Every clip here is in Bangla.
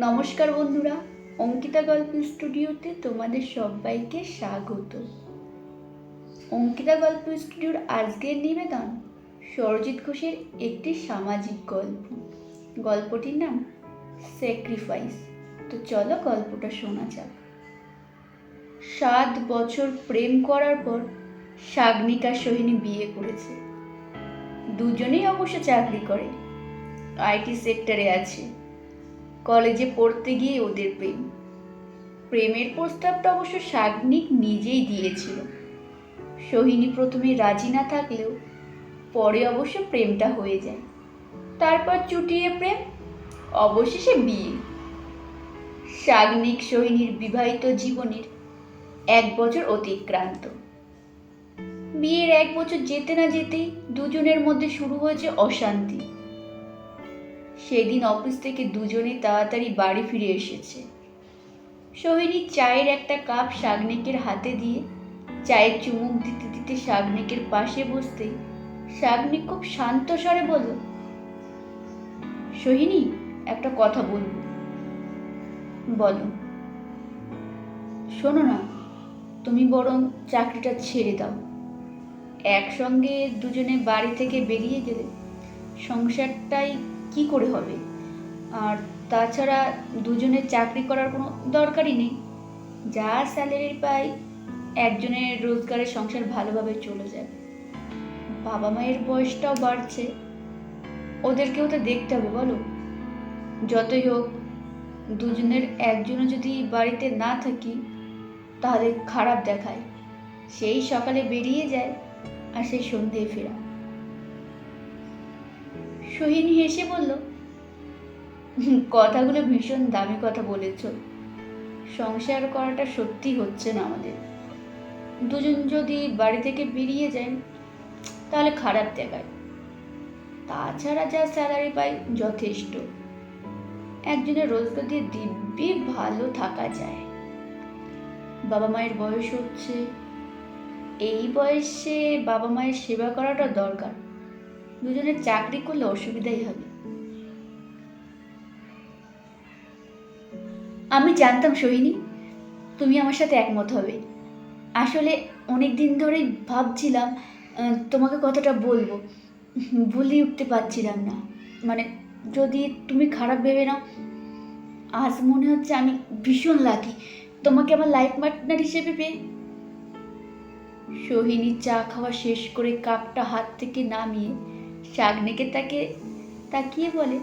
নমস্কার বন্ধুরা, অঙ্কিতা গল্প স্টুডিওতে তোমাদের সবাইকে স্বাগত। অঙ্কিতা গল্প স্টুডিওর আজকের নিবেদন সরজিৎ ঘোষের একটি সামাজিক গল্প। গল্পটির নাম স্যাক্রিফাইস তো চলো গল্পটা শোনা যাক। সাত বছর প্রেম করার পর সাগনিকা সোহিনী বিয়ে করেছে। দুজনেই অবশ্য চাকরি করে। আইটি সেক্টরে আছে। কলেজে পড়তে গিয়ে ওদের প্রেম। প্রেমের প্রস্তাবটা অবশ্য সাগ্নিক নিজেই দিয়েছিল। সোহিনী প্রথমে রাজি না থাকলেও পরে অবশ্য প্রেমটা হয়ে যায়। তারপর চুটিয়ে প্রেম, অবশেষে বিয়ে। সাগ্নিক সোহিনীর বিবাহিত জীবনের এক বছর অতিক্রান্ত। বিয়ের এক বছর যেতে না যেতেই দুজনের মধ্যে শুরু হয়েছে অশান্তি। সেদিন অফিস থেকে দুজনে তাড়াতাড়ি বাড়ি ফিরে এসেছে। সোহিনী চায়ের একটা কাপ শাগনিকের হাতে দিয়ে চায়ের চুমুক দিতে দিতে শাগনিকের পাশে বসতেই শাগনিক খুব শান্ত স্বরে বলল, সোহিনী, একটা কথা বলব। বলো। শোনো না, তুমি বরং চাকরিটা ছেড়ে দাও। একসঙ্গে দুজনে বাড়ি থেকে বেরিয়ে গেলে সংসারটাই কি করে হবে? আর তাছাড়া দুজনের চাকরি করার কোনো দরকারই নেই। যা স্যালারি পাই, একজনের রোজগারে সংসার ভালোভাবে চলে যাবে। বাবা মায়ের বয়সটাও বাড়ছে। ওদেরকেও তো দেখতে হবে, বলো। যতই হোক, দুজনের একজনও যদি বাড়িতে না থাকি, তাহলে খারাপ দেখায়। সেই সকালে বেরিয়ে যায় আর সেই সন্ধ্যে ফেরা। সোহিনী হেসে বলল, কথাগুলো ভীষণ দামি কথা বলেছ। সংসার করাটা সত্যি হচ্ছে না আমাদের। দুজন যদি বাড়ি থেকে বেরিয়ে যায়, তাহলে খারাপ দেখায়। তাছাড়া যা স্যালারি পাই যথেষ্ট। একজনের রোজগার দিয়ে দিব্যি ভালো থাকা যায়। বাবা মায়ের বয়স হচ্ছে, এই বয়সে বাবা মায়ের সেবা করাটা দরকার। দুজনে চাকরি করলে অসুবিধাই হবে। আমি জানতাম সোহিনী, তুমি আমার সাথে একমত হবে। আসলে অনেক দিন ধরেই ভাবছিলাম তোমাকে কথাটা বলব। বলে উঠতে পারছিলাম না। মানে যদি তুমি খারাপ ভেবে নাও, আজ মনে হচ্ছে আমি ভীষণ লাকি তোমাকে আমার লাইফ পার্টনার হিসেবে পেয়ে। সোহিনী চা খাওয়া শেষ করে কাপটা হাত থেকে নামিয়ে শাগনিকে তাকে তাকিয়ে বলে,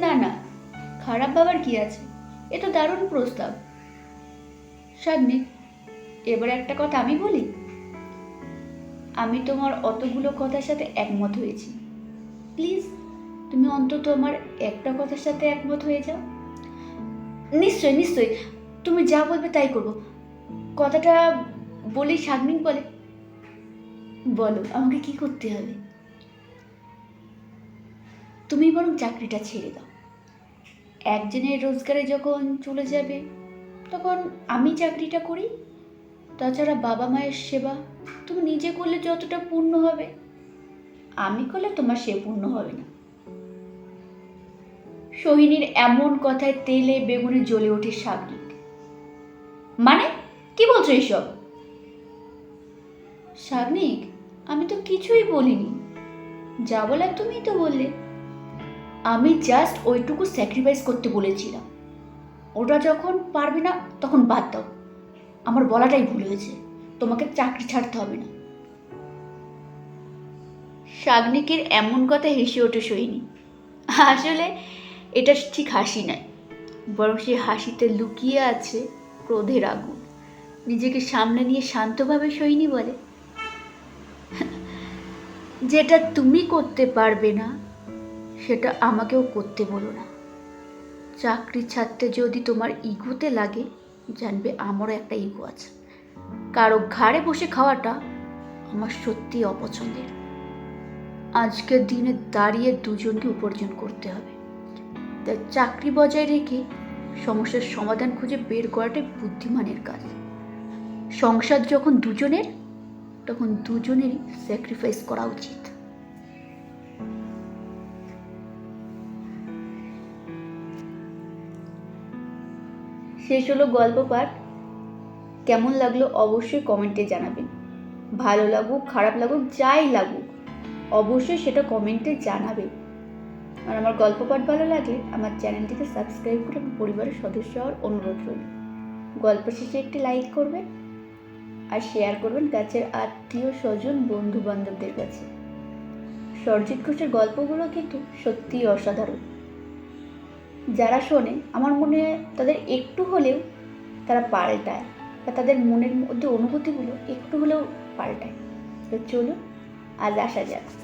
না না, খারাপ বাবার কি আছে? এ তো দারুণ প্রস্তাব। শাগনিক, এবার একটা কথা আমি বলি। আমি তোমার অতগুলো কথার সাথে একমত হয়েছি। প্লিজ, তুমি অন্তত আমার একটা কথার সাথে একমত হয়ে যাও। নিশ্চয় নিশ্চয় তুমি যা বলবে তাই করব। কথাটা বলেই শাগনিক বলে, বলো, আমাকে কি করতে হবে? তুমি বরং চাকরিটা ছেড়ে দাও। একজনের রোজগারে যখন চলে যাবে, তখন আমি চাকরিটা করি। তাছাড়া বাবা মায়ের সেবা তুমি নিজে করলে যতটা পূর্ণ হবে, আমি করলে তোমার সে পূর্ণ হবে না। সোহিনীর এমন কথায় তেলে বেগুনে জ্বলে ওঠে সাগরিক মানে কি বলছো এইসব? সাগনিক আমি তো কিছুই বলিনি। যা বলার তুমিই তো বললে। আমি জাস্ট ওইটুকু স্যাক্রিফাইস করতে বলেছিলাম। ওটা যখন পারবে না, তখন বাদ দাও। আমার বলাটাই ভুল হয়েছে। তোমাকে চাকরি ছাড়তে হবে না। শাগনিকের এমন কথা হেসে ওঠে সইনি আসলে এটা ঠিক হাসি নয়। বরং সে হাসিতে লুকিয়ে আছে ক্রোধের আগুন। নিজেকে সামনে নিয়ে শান্তভাবে সইনি বলে, যেটা তুমি করতে পারবে না সেটা আমাকেও করতে বলো না। চাকরি ছাড়তে যদি তোমার ইগোতে লাগে, জানবে আমারও একটা ইগো আছে। কারও ঘাড়ে বসে খাওয়াটা আমার সত্যি অপছন্দের। আজকের দিনে দাঁড়িয়ে দুজনকে উপার্জন করতে হবে। তাই চাকরি বজায় রেখে সমস্যার সমাধান খুঁজে বের করাটাই বুদ্ধিমানের কাজ। সংসার যখন দুজনের, তখন দুজনেরই স্যাক্রিফাইস করা উচিত। শেষ হলো গল্প পাঠ। কেমন লাগল অবশ্যই কমেন্টে জানাবেন। ভালো লাগুক, খারাপ লাগুক, যাই লাগুক, অবশ্যই সেটা কমেন্টে জানাবে আর আমার গল্প পাঠ ভালো লাগলে আমার চ্যানেলটিকে সাবস্ক্রাইব করে আমার পরিবারের সদস্য হওয়ার অনুরোধ রইল। গল্প শেষে একটি লাইক করবেন আর শেয়ার করবেন কাছের আত্মীয় স্বজন বন্ধু বান্ধবদের কাছে। সরজিৎ ঘোষের গল্পগুলো কিন্তু সত্যিই অসাধারণ। যারা শোনে, আমার মনে হয় তাদের একটু হলেও তারা পাল্টায় বা তাদের মনের মধ্যে অনুভূতিগুলো একটু হলেও পাল্টায়। তো চলুন, আজ আসা যাক।